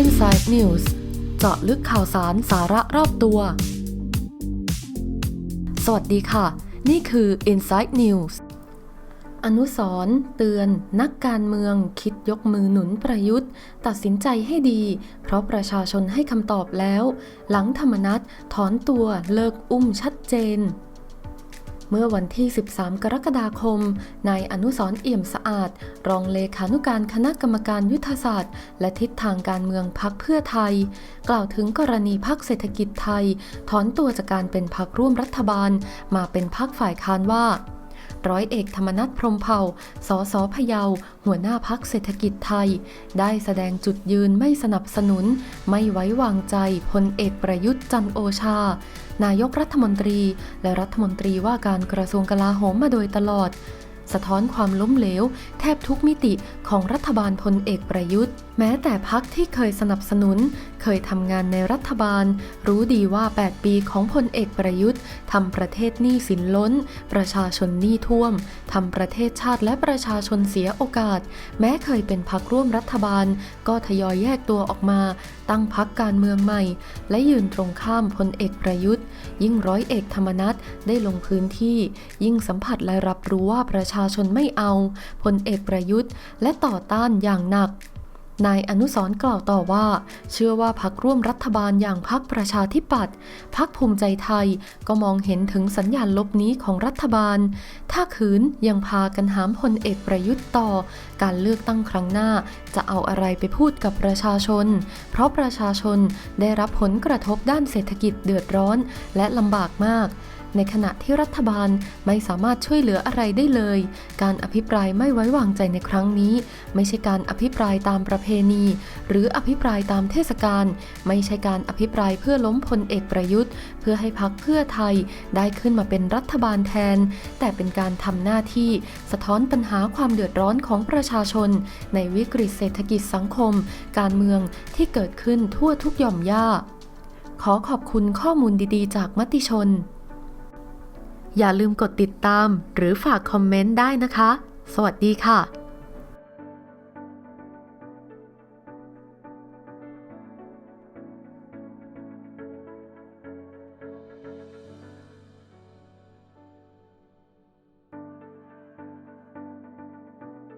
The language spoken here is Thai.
Inside News เจาะลึกข่าวสารสาระรอบตัว สวัสดีค่ะ นี่คือ Inside News อนุสร์เตือนนักการเมืองคิดยกมือหนุนประยุทธ์ ตัดสินใจให้ดี เพราะประชาชนให้คำตอบแล้ว หลังธรรมนัตถอนตัวเลิกอุ้มชัดเจน เมื่อวันที่ 13 กรกฎาคม นายอนุสร์เอี่ยมสะอาด รองเลขานุการคณะกรรมการยุทธศาสตร์ และทิศทางการเมืองพักเพื่อไทย กล่าวถึงกรณีพักเศรษฐกิจไทย ถอนตัวจากการเป็นพักร่วมรัฐบาล มาเป็นพักฝ่ายค้านว่าร้อยเอกธรรมนัฐพรมเผ่า สสพะเยา หัวหน้าพักเศรษฐกิจไทย ได้แสดงจุดยืนไม่สนับสนุน ไม่ไว้วางใจพลเอกประยุทธ์จันโอชา นายกรัฐมนตรี และรัฐมนตรีว่าการกระทรวงกลาโหมมาโดยตลอด สะท้อนความล้มเหลว แทบทุกมิติของรัฐบาลพลเอกประยุทธ์ แม้แต่พักที่เคยสนับสนุน เคยทำงานในรัฐบาล รู้ดีว่า 8 ปีของพลเอกประยุทธ์ทำประเทศหนี้สินล้น ประชาชนหนี้ท่วมทำประเทศชาติและประชาชนเสียโอกาส แม้เคยเป็นพักร่วมรัฐบาล ก็ทยอยแยกตัวออกมา ตั้งพักการเมืองใหม่ และยืนตรงข้ามพลเอกประยุทธ์ ยิ่งร้อยเอกธรรมนัฐได้ลงพื้นที่ ยิ่งสัมผัสและรับรู้ว่าประชาชนไม่เอาพลเอกประยุทธ์ และต่อต้านอย่างหนัก นายอนุสร์กล่าวต่อว่า เชื่อว่าพักร่วมรัฐบาลอย่างพักประชาธิปัตย์พักภูมิใจไทยก็มองเห็นถึงสัญญาณลบนี้ของรัฐบาล ถ้าขืนยังพากันหามพลเอกประยุทธ์ต่อ การเลือกตั้งครั้งหน้า จะเอาอะไรไปพูดกับประชาชน เพราะประชาชนได้รับผลกระทบด้านเศรษฐกิจเดือดร้อนและลำบากมากในขณะที่รัฐบาลไม่สามารถช่วยเหลืออะไรได้เลย การอภิปรายไม่ไว้วางใจในครั้งนี้ ไม่ใช่การอภิปรายตามประเพณี หรืออภิปรายตามเทศกาลไม่ใช่การอภิปรายเพื่อล้มพลเอกประยุทธ์ เพื่อให้พักเพื่อไทยได้ขึ้นมาเป็นรัฐบาลแทน แต่เป็นการทำหน้าที่สะท้อนปัญหาความเดือดร้อนของประชาชน ในวิกฤตเศรษฐกิจสังคม การเมืองที่เกิดขึ้นทั่วทุกหย่อมย่า ขอขอบคุณข้อมูลดีๆ จากมติชน อย่าลืมกดติดตาม หรือฝากคอมเมนต์ได้นะคะ สวัสดีค่ะ